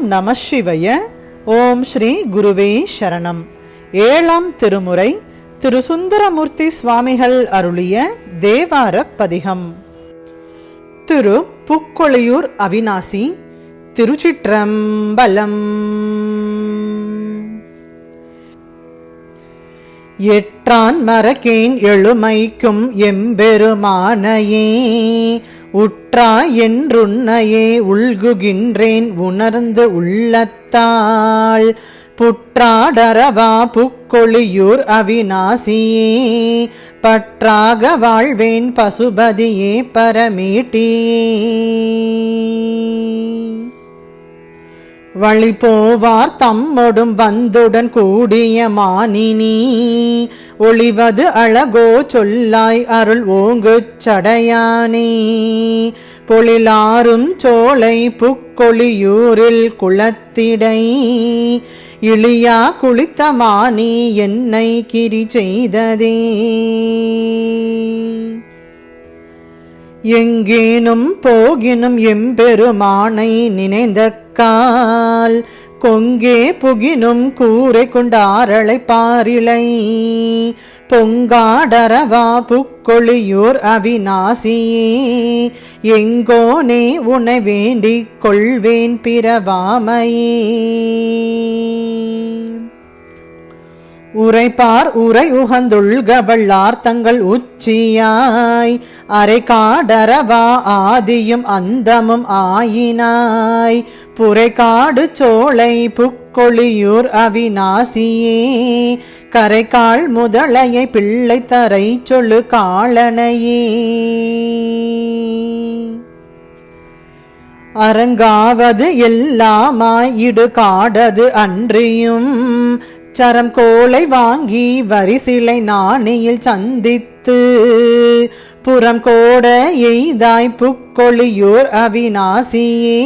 ஓம் நம சிவய. ஓம் ஸ்ரீ குருவே சரணம். ஏழாம் திருமுறை திரு சுந்தரமூர்த்தி சுவாமிகள் அருளிய தேவார பதிகம். திரு புக்கொழியூர் அவிநாசி திருச்சிற்றம்பலம். எற்றான் மரக்கேன் எழுமைக்கும் எம்பெருமானையே உற்றா என்றுன்னையே உள்குகின்றேன் உணர்ந்து உள்ளத்தாள். புற்றாடரவா புக்கொழியூர் அவிநாசியே. பற்றாக வாழ்வேன் பசுபதியே பரமீட்டியே. வழி போவார் தம்மொடும் வந்துடன் கூடிய மானினி. ஒளிவது அழகோ சொல்லாய் அருள் ஓங்கு சடையானே. பொழிலாரும் சோலை புக்கொழியூரில் குளத்திடை. இளியா குளித்த மானி என்னை கிரி செய்ததே. எங்கேனும் போகினும் எம்பெருமானை நினைந்த கால் கொங்கே புகினும் கூரை கொண்டாரளை பாரிலை பொங்காடரவா புக்கொழியூர் அவிநாசியே எங்கோனே உனை வேண்டிக் கொள்வேன் பிறவாமையே. உரைப்பார் உரை உகந்துள்கவள்ளார் தங்கள் உச்சியாய். அரை காடரவா ஆதியும் அந்தமும் ஆயினாய். புரைக்காடு சோலை புக்கொழியூர் அவிநாசியே. கரைக்கால் முதலையை பிள்ளை தரை சொல்லு காலனையே. அரங்காவது எல்லாமாய் இடு காடது அன்றியும். சரம் கோளை வாங்கி வரிசிலை நாணியில் சந்தித்து புறம் கோட எய்தாய் புக்கொழியூர் அவிநாசியே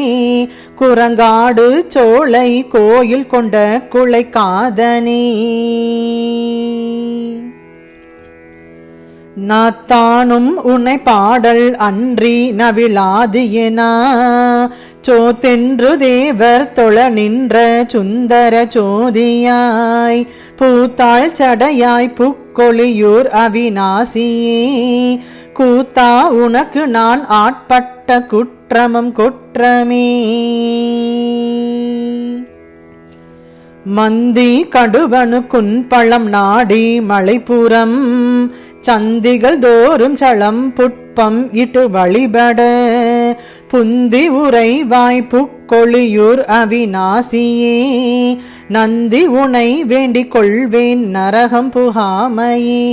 குரங்காடு சோலை கோயில் கொண்ட குளை காதனே நாத்தானும் உன்னை பாடல் அன்றி நவிழாது எனா சோத்தென்று தேவர் தொழ நின்ற சுந்தர சோதியாய். பூத்தாள் சடையாய் புக்கொழியூர் அவிநாசியே. கூத்தா உனக்கு நான் ஆட்பட்ட குற்றமும் குற்றமே. மந்தி கடுவனு குன்பழம் நாடி மலைப்புறம். சந்திகள் தோறும் சளம் புட்பம் இட்டு வழிபட. புந்தி உரை வாய்ப்புக்கொழியூர் அவிநாசியே. நந்தி உனை வேண்டிக் கொள்வேன் நரகம் புகாமையே.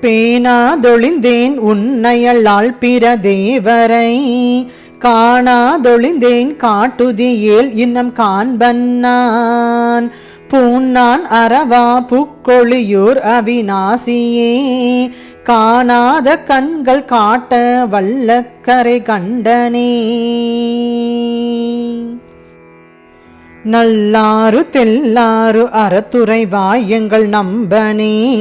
பேனாதொழிந்தேன் உன்னையல்லால் பிற தேவரை. காணாதொழிந்தேன் காட்டுதியேல் இன்னம் காண்பன்னான். பூண்ணான் அறவா புக்கொழியூர் அவிநாசியே. காணாத கண்கள் காட்ட வல்லக்கரை கண்டனே. நல்லாறு தெல்லாறு அறத்துறை வாயங்கள் நம்பனே.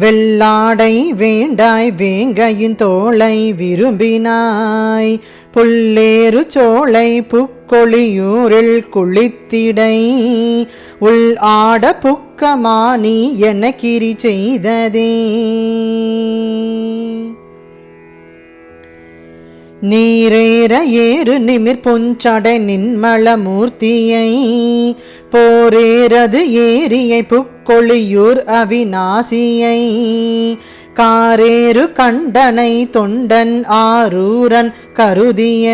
வெள்ளாடை வேண்டாய் வேங்கையின் தோளை விரும்பினாய். புல்லேறு சோலை புக்கொழியூரில் குளித்திடை. உள் ஆட புக்கமானி என கிரி செய்ததே. நீரேற ஏறு நிமிர் பொஞ்சடை நின்மள மூர்த்தியை போரேறது ஏரியை புக்கொழியூர் அவிநாசியை. காரேறு கண்டனை தொண்டன் ஆரூரன் கருதிய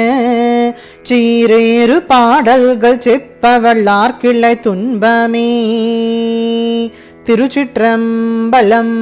சீரேறு பாடல்கள் செப்பவள்ளார் கிளை துன்பமே. திருச்சிற்றம்பலம்